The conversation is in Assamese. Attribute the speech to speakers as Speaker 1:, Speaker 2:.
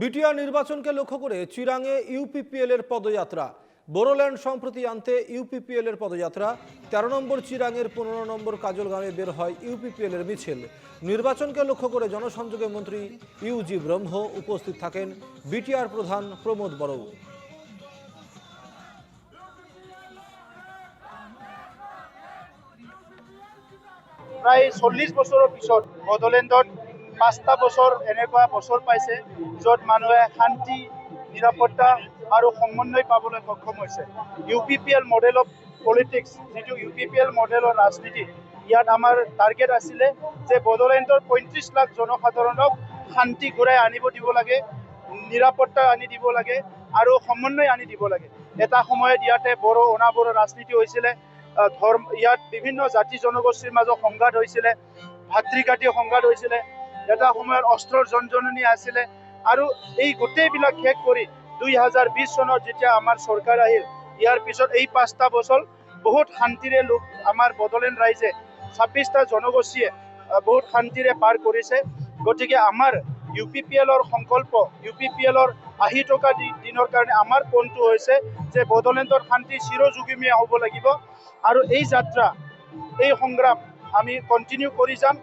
Speaker 1: বিটিআর নির্বাচনকে লক্ষ্য করে চিরাঙে ইউপিপিএল এর পদযাত্রা। বোরোল্যান্ড সম্প্রতি আনতে ইউপিপিএল এর পদযাত্রা। তেরো নম্বর চিরাঙের পনেরো নম্বর কাজলগাঁওয়ে বের হয় ইউপিপিএল এর মিছিল। নির্বাচনকে লক্ষ্য করে জনসংযোগে মন্ত্রী ইউজি ব্রহ্ম উপস্থিত থাকেন বিটিআর প্রধান প্রমোদ বড়ৌ।
Speaker 2: প্ৰায় চল্লিছ বছৰৰ পিছত বড়োলেণ্ডত পাঁচটা বছৰ এনেকুৱা বছৰ পাইছে য'ত মানুহে শান্তি নিৰাপত্তা আৰু সমন্বয় পাবলৈ সক্ষম হৈছে। U P P L model of politics যিটো ইউ পি পি এল মডেলৰ ৰাজনীতি ইয়াত আমাৰ টাৰ্গেট আছিলে যে বড়োলেণ্ডৰ পঁয়ত্ৰিছ লাখ জনসাধাৰণক শান্তি ঘূৰাই আনিব দিব লাগে নিৰাপত্তা আনি দিব লাগে আৰু সমন্বয় আনি দিব লাগে। এটা সময়ত ইয়াতে বড়ো অনাবড়ো ৰাজনীতি হৈছিলে ধৰ্ম ইয়াত বিভিন্ন জাতি জনগোষ্ঠীৰ মাজত সংঘাত হৈছিলে ভাতৃঘাতী সংঘাত হৈছিলে এটা সময়ত অস্ত্ৰৰ জনজননী আছিলে। আৰু এই গোটেইবিলাক শেষ কৰি দুই হাজাৰ বিছ চনত যেতিয়া আমাৰ চৰকাৰ আহিল ইয়াৰ পিছত এই পাঁচটা বছৰ বহুত শান্তিৰে লোক আমাৰ বড়োলেণ্ড ৰাইজে। ছাব্বিছটা জনগোষ্ঠীয়ে বহুত শান্তিৰে পাৰ কৰিছে। গতিকে আমাৰ ইউ পি পি এলৰ সংকল্প ইউ পি পি এলৰ আহি থকা দিনৰ কাৰণে আমাৰ পণটো হৈছে যে বড়োলেণ্ডৰ শান্তি চিৰযুগমীয়া হ'ব লাগিব। আৰু এই যাত্ৰা এই সংগ্ৰাম আমি কণ্টিনিউ কৰি যাম।